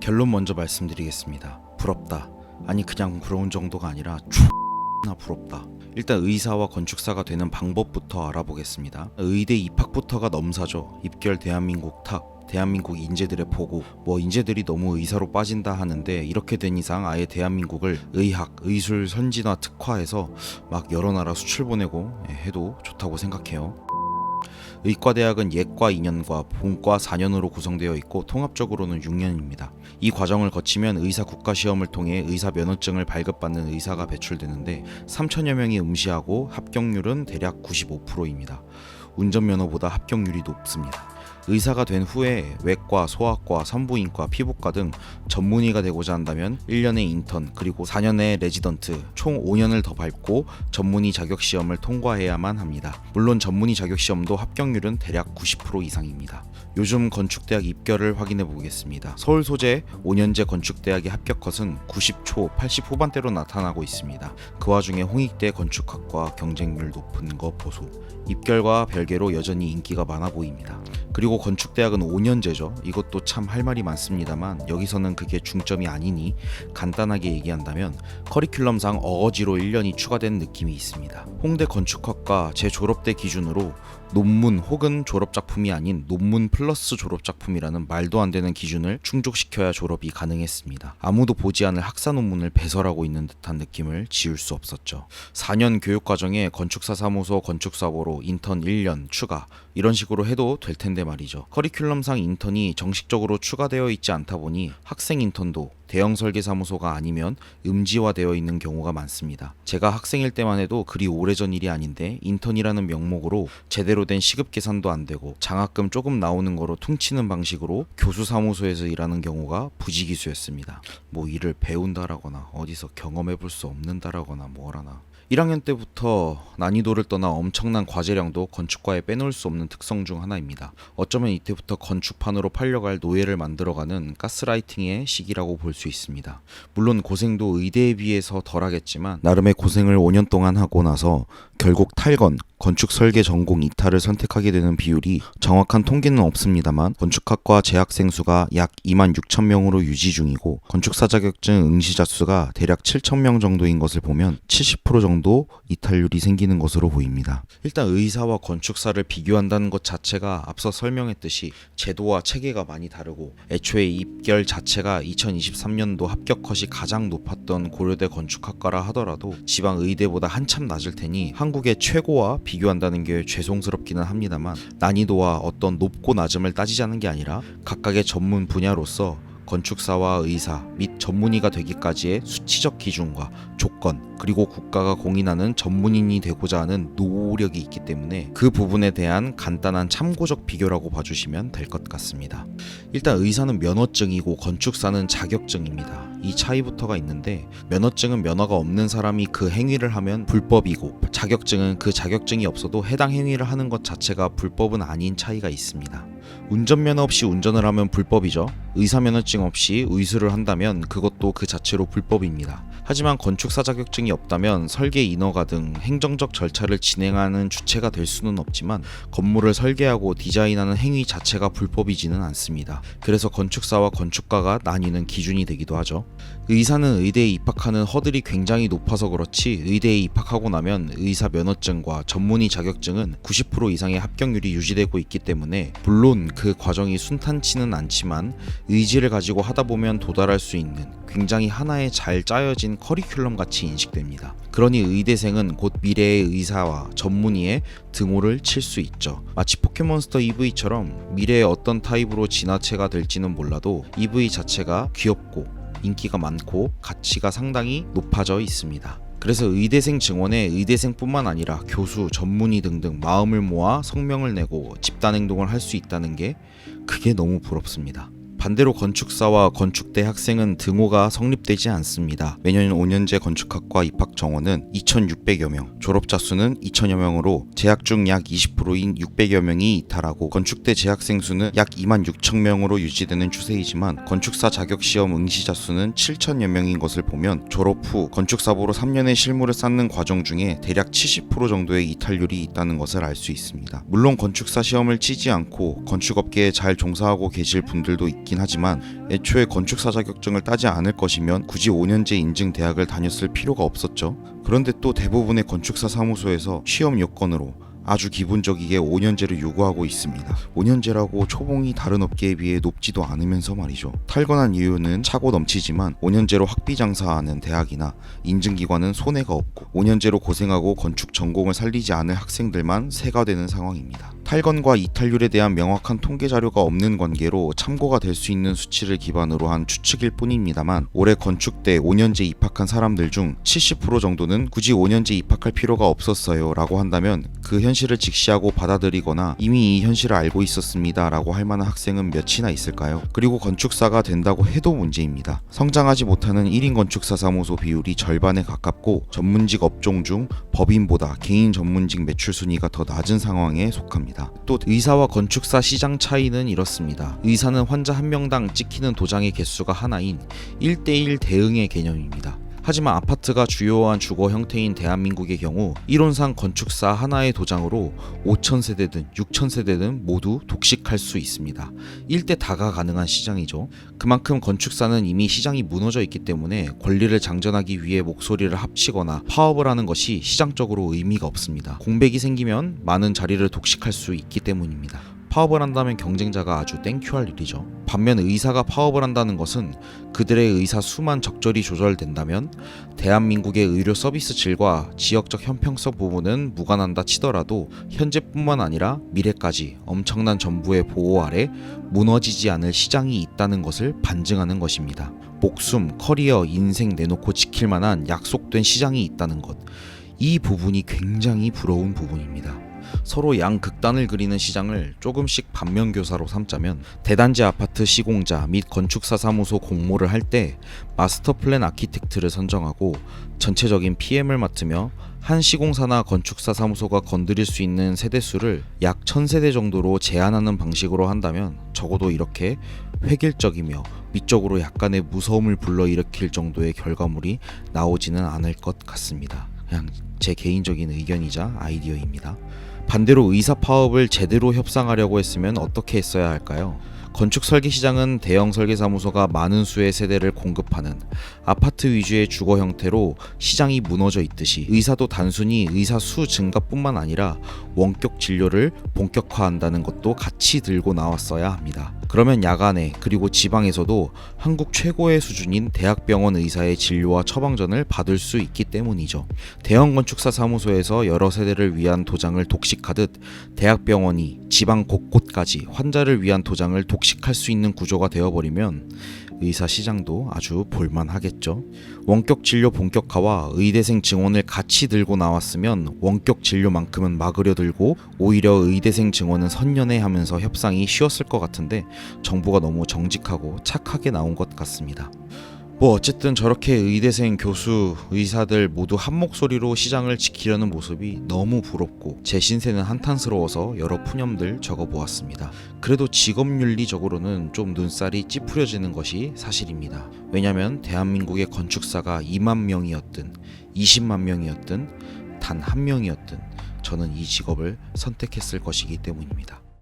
결론 먼저 말씀드리겠습니다. 부럽다. 아니 그냥 부러운 정도가 아니라 X나 부럽다. 일단 의사와 건축사가 되는 방법부터 알아보겠습니다. 의대 입학부터가 넘사죠. 입결 대한민국 탑. 대한민국 인재들의 보고 뭐 인재들이 너무 의사로 빠진다 하는데 이렇게 된 이상 아예 대한민국을 의학, 의술, 선진화 특화해서 막 여러 나라 수출 보내고 해도 좋다고 생각해요. 의과대학은 예과 2년과 본과 4년으로 구성되어 있고 통합적으로는 6년입니다. 이 과정을 거치면 의사 국가 시험을 통해 의사 면허증을 발급받는 의사가 배출되는데 3천여 명이 응시하고 합격률은 대략 95%입니다. 운전면허보다 합격률이 높습니다. 의사가 된 후에 외과, 소아과, 산부인과, 피부과 등 전문의가 되고자 한다면 1년의 인턴 그리고 4년의 레지던트 총 5년을 더 밟고 전문의 자격 시험을 통과해야만 합니다. 물론 전문의 자격 시험도 합격률은 대략 90% 이상입니다. 요즘 건축대학 입결을 확인해 보겠습니다. 서울 소재 5년제 건축대학의 합격 컷은 90초, 80 후반대로 나타나고 있습니다. 그 와중에 홍익대 건축학과 경쟁률 높은 거 보소. 입결과 별개로 여전히 인기가 많아 보입니다. 그리고 건축대학은 5년제죠. 이것도 참 할 말이 많습니다만 여기서는 그게 중점이 아니니 간단하게 얘기한다면 커리큘럼상 어거지로 1년이 추가된 느낌이 있습니다. 홍대 건축학과 제 졸업 때 기준으로 논문 혹은 졸업 작품이 아닌 논문 플러스 졸업 작품이라는 말도 안 되는 기준을 충족시켜야 졸업이 가능했습니다. 아무도 보지 않을 학사 논문을 배설하고 있는 듯한 느낌을 지울 수 없었죠. 4년 교육 과정에 건축사 사무소 건축사고로 인턴 1년 추가 이런 식으로 해도 될 텐데 말이죠. 커리큘럼상 인턴이 정식적으로 추가되어 있지 않다 보니 학생 인턴도 대형 설계사무소가 아니면 음지화되어 있는 경우가 많습니다. 제가 학생일 때만 해도 그리 오래전 일이 아닌데 인턴이라는 명목으로 제대로 된 시급 계산도 안 되고 장학금 조금 나오는 거로 퉁치는 방식으로 교수 사무소에서 일하는 경우가 부지기수였습니다. 뭐 일을 배운다라거나 어디서 경험해 볼 수 없는다라거나 뭐라나 1학년 때부터 난이도를 떠나 엄청난 과제량도 건축과에 빼놓을 수 없는 특성 중 하나입니다. 어쩌면 이때부터 건축판으로 팔려갈 노예를 만들어가는 가스라이팅의 시기라고 볼 수 있습니다. 물론 고생도 의대에 비해서 덜하겠지만 나름의 고생을 5년 동안 하고 나서 결국 탈건, 건축 설계 전공 이탈을 선택하게 되는 비율이 정확한 통계는 없습니다만 건축학과 재학생 수가 약 2만 6천 명으로 유지 중이고 건축사 자격증 응시자 수가 대략 7천 명 정도인 것을 보면 70% 정도 이탈률이 생기는 것으로 보입니다. 일단 의사와 건축사를 비교한다는 것 자체가 앞서 설명했듯이 제도와 체계가 많이 다르고 애초에 입결 자체가 2023년도 합격 컷이 가장 높았던 고려대 건축학과라 하더라도 지방 의대보다 한참 낮을 테니 한국의 최고와 비교한다는 게 죄송스럽기는 합니다만 난이도와 어떤 높고 낮음을 따지자는 게 아니라 각각의 전문 분야로서 건축사와 의사 및 전문의가 되기까지의 수치적 기준과 조건 그리고 국가가 공인하는 전문인이 되고자 하는 노력이 있기 때문에 그 부분에 대한 간단한 참고적 비교라고 봐주시면 될 것 같습니다. 일단 의사는 면허증이고 건축사는 자격증입니다. 이 차이부터가 있는데 면허증은 면허가 없는 사람이 그 행위를 하면 불법이고 자격증은 그 자격증이 없어도 해당 행위를 하는 것 자체가 불법은 아닌 차이가 있습니다. 운전면허 없이 운전을 하면 불법이죠. 의사면허증 없이 의술을 한다면 그것도 그 자체로 불법입니다. 하지만 건축사 자격증이 없다면 설계 인허가 등 행정적 절차를 진행하는 주체가 될 수는 없지만 건물을 설계하고 디자인하는 행위 자체가 불법이지는 않습니다. 그래서 건축사와 건축가가 나뉘는 기준이 되기도 하죠. 의사는 의대에 입학하는 허들이 굉장히 높아서 그렇지 의대에 입학하고 나면 의사 면허증과 전문의 자격증은 90% 이상의 합격률이 유지되고 있기 때문에 물론 그 과정이 순탄치는 않지만 의지를 가지고 하다 보면 도달할 수 있는 굉장히 하나의 잘 짜여진 커리큘럼 같이 인식됩니다. 그러니 의대생은 곧 미래의 의사와 전문의의 등호를 칠 수 있죠. 마치 포켓몬스터 EV처럼 미래의 어떤 타입으로 진화체가 될지는 몰라도 EV 자체가 귀엽고 인기가 많고 가치가 상당히 높아져 있습니다. 그래서 의대생 증원에 의대생뿐만 아니라 교수, 전문의 등등 마음을 모아 성명을 내고 집단 행동을 할 수 있다는 게 그게 너무 부럽습니다. 반대로 건축사와 건축대 학생은 등호가 성립되지 않습니다. 매년 5년제 건축학과 입학 정원은 2,600여 명, 졸업자 수는 2,000여 명으로 재학 중 약 20%인 600여 명이 이탈하고 건축대 재학생 수는 약 2만 6천 명으로 유지되는 추세이지만 건축사 자격 시험 응시자 수는 7천여 명인 것을 보면 졸업 후 건축사보로 3년의 실무를 쌓는 과정 중에 대략 70% 정도의 이탈률이 있다는 것을 알 수 있습니다. 물론 건축사 시험을 치지 않고 건축업계에 잘 종사하고 계실 분들도 있긴 좋긴 하지만 애초에 건축사 자격증을 따지 않을 것이면 굳이 5년제 인증 대학을 다녔을 필요가 없었죠. 그런데 또 대부분의 건축사 사무소에서 취업 요건으로 아주 기본적이게 5년제를 요구하고 있습니다. 5년제라고 초봉이 다른 업계에 비해 높지도 않으면서 말이죠. 탈건한 이유는 차고 넘치지만 5년제로 학비 장사하는 대학이나 인증기관은 손해가 없고 5년제로 고생하고 건축 전공을 살리지 않을 학생들만 세가 되는 상황입니다. 탈건과 이탈률에 대한 명확한 통계 자료가 없는 관계로 참고가 될 수 있는 수치를 기반으로 한 추측일 뿐입니다만 올해 건축대 5년제 입학한 사람들 중 70% 정도는 굳이 5년제 입학할 필요가 없었어요 라고 한다면 그 현실을 직시하고 받아들이거나 이미 이 현실을 알고 있었습니다 라고 할 만한 학생은 몇이나 있을까요? 그리고 건축사가 된다고 해도 문제입니다. 성장하지 못하는 1인 건축사 사무소 비율이 절반에 가깝고 전문직 업종 중 법인보다 개인 전문직 매출 순위가 더 낮은 상황에 속합니다. 또 의사와 건축사 시장 차이는 이렇습니다. 의사는 환자 한 명당 찍히는 도장의 개수가 하나인 1대1 대응의 개념입니다. 하지만 아파트가 주요한 주거 형태인 대한민국의 경우 이론상 건축사 하나의 도장으로 5천 세대든 6천 세대든 모두 독식할 수 있습니다. 1대 다가 가능한 시장이죠. 그만큼 건축사는 이미 시장이 무너져 있기 때문에 권리를 장전하기 위해 목소리를 합치거나 파업을 하는 것이 시장적으로 의미가 없습니다. 공백이 생기면 많은 자리를 독식할 수 있기 때문입니다. 파업을 한다면 경쟁자가 아주 땡큐할 일이죠. 반면 의사가 파업을 한다는 것은 그들의 의사 수만 적절히 조절된다면 대한민국의 의료 서비스 질과 지역적 형평성 부분은 무관한다 치더라도 현재뿐만 아니라 미래까지 엄청난 정부의 보호 아래 무너지지 않을 시장이 있다는 것을 반증하는 것입니다. 목숨, 커리어, 인생 내놓고 지킬 만한 약속된 시장이 있다는 것. 이 부분이 굉장히 부러운 부분입니다. 서로 양 극단을 그리는 시장을 조금씩 반면교사로 삼자면 대단지 아파트 시공자 및 건축사 사무소 공모를 할 때 마스터 플랜 아키텍트를 선정하고 전체적인 PM을 맡으며 한 시공사나 건축사 사무소가 건드릴 수 있는 세대수를 약 1000세대 정도로 제한하는 방식으로 한다면 적어도 이렇게 획일적이며 위적으로 약간의 무서움을 불러일으킬 정도의 결과물이 나오지는 않을 것 같습니다. 그냥 제 개인적인 의견이자 아이디어입니다. 반대로 의사 파업을 제대로 협상하려고 했으면 어떻게 했어야 할까요? 건축 설계 시장은 대형 설계 사무소가 많은 수의 세대를 공급하는 아파트 위주의 주거 형태로 시장이 무너져 있듯이 의사도 단순히 의사 수 증가뿐만 아니라 원격 진료를 본격화한다는 것도 같이 들고 나왔어야 합니다. 그러면 야간에 그리고 지방에서도 한국 최고의 수준인 대학병원 의사의 진료와 처방전을 받을 수 있기 때문이죠. 대형 건축사 사무소에서 여러 세대를 위한 도장을 독식하듯 대학병원이 지방 곳곳까지 환자를 위한 도장을 독식할 수 있는 구조가 되어버리면 의사 시장도 아주 볼만하겠죠. 원격 진료 본격화와 의대생 증원을 같이 들고 나왔으면 원격 진료만큼은 막으려 들고 오히려 의대생 증원은 선연해하면서 협상이 쉬웠을 것 같은데 정부가 너무 정직하고 착하게 나온 것 같습니다. 뭐 어쨌든 저렇게 의대생 교수 의사들 모두 한 목소리로 시장을 지키려는 모습이 너무 부럽고 제 신세는 한탄스러워서 여러 푸념들 적어 보았습니다. 그래도 직업윤리적으로는 좀 눈살이 찌푸려지는 것이 사실입니다. 왜냐면 대한민국의 건축사가 2만 명이었든 20만 명이었든 단 한 명이었든 저는 이 직업을 선택했을 것이기 때문입니다.